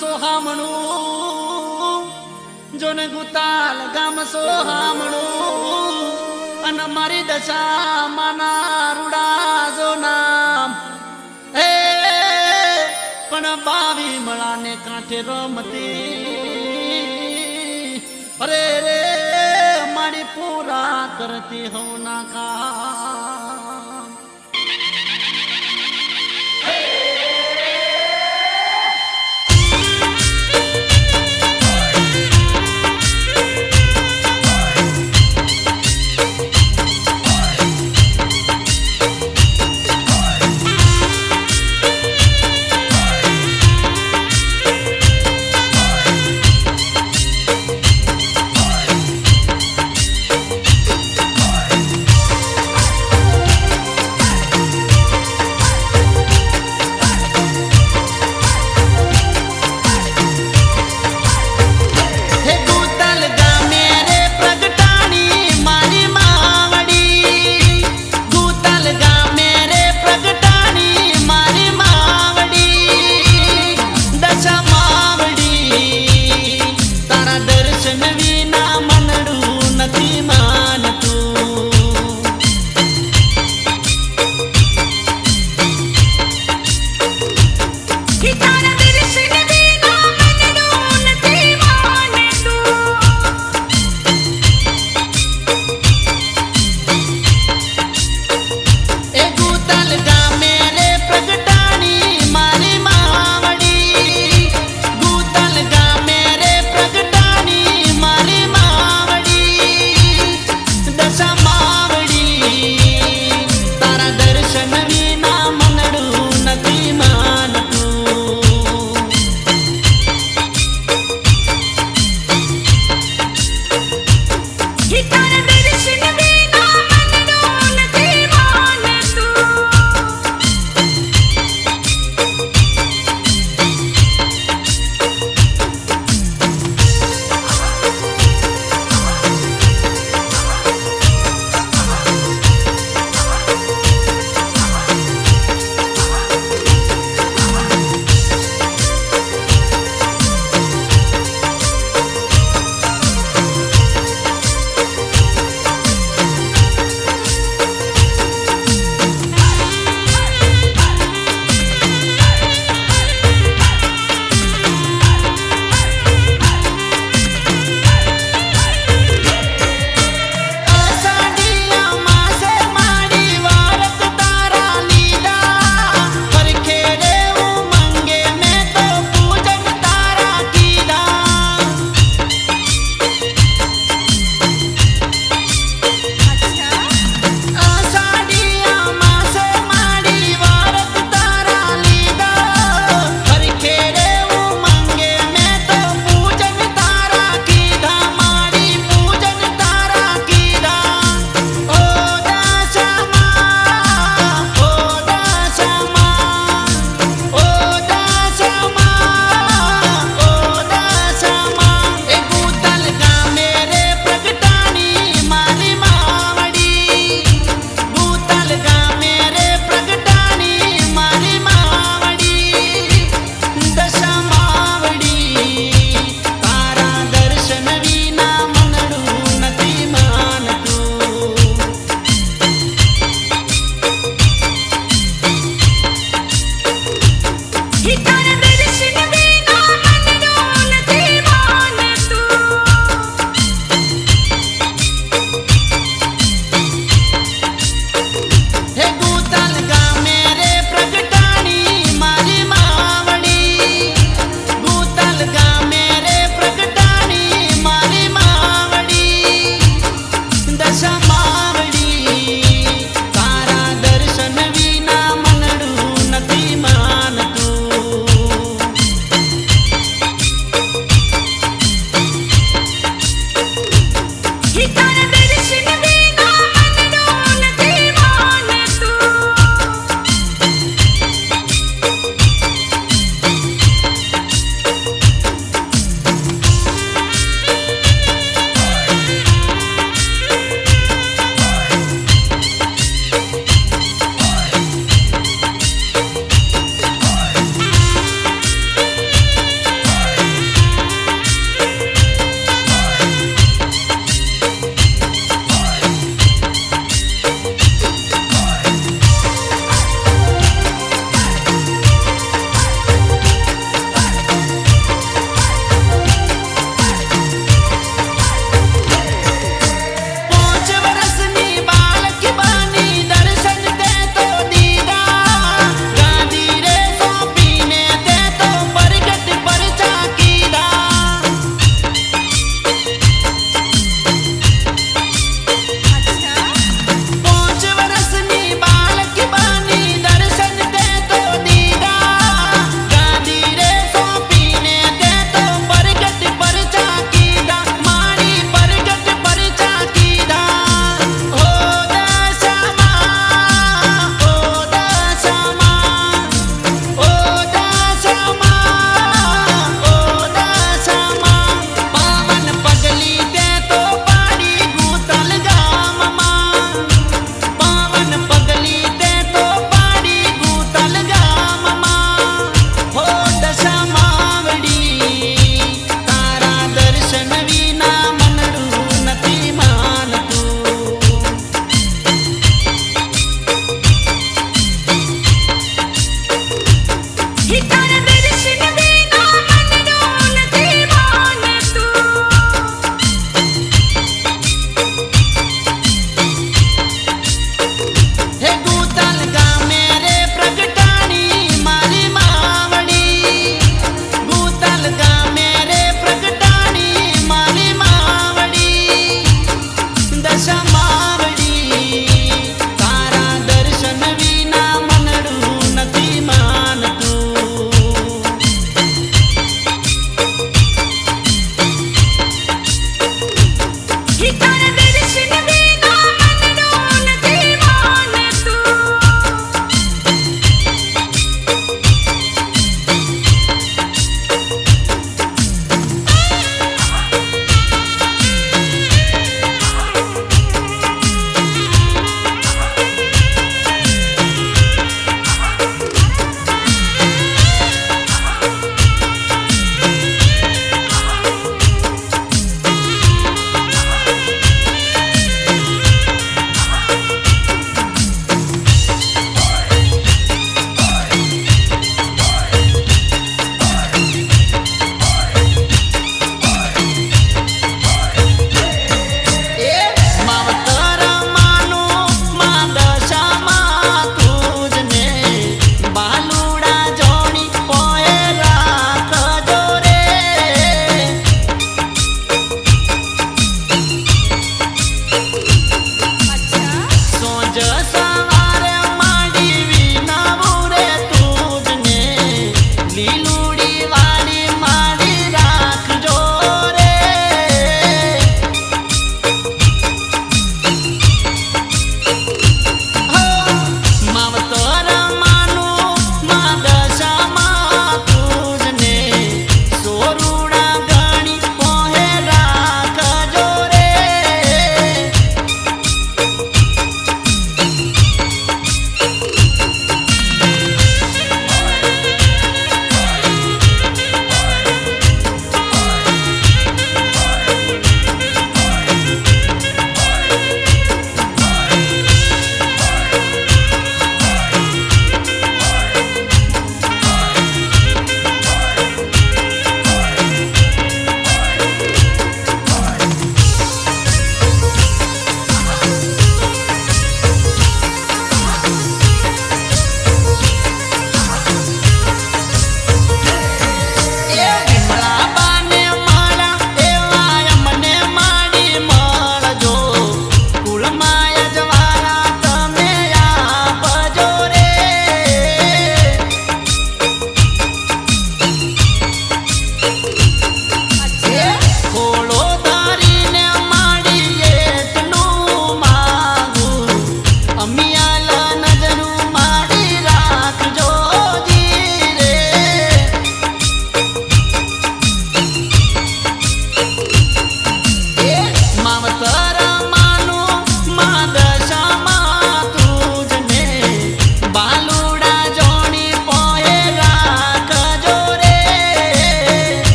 સોહામણું, જોને ગુતાલ ગામ સોહામણું, અને મારી દશા માના રૂડા જો નામ. હે, પણ બાવી મળાને કાંઠે રમતી. અરે રે, મારી પૂરા કરતી હોના કા.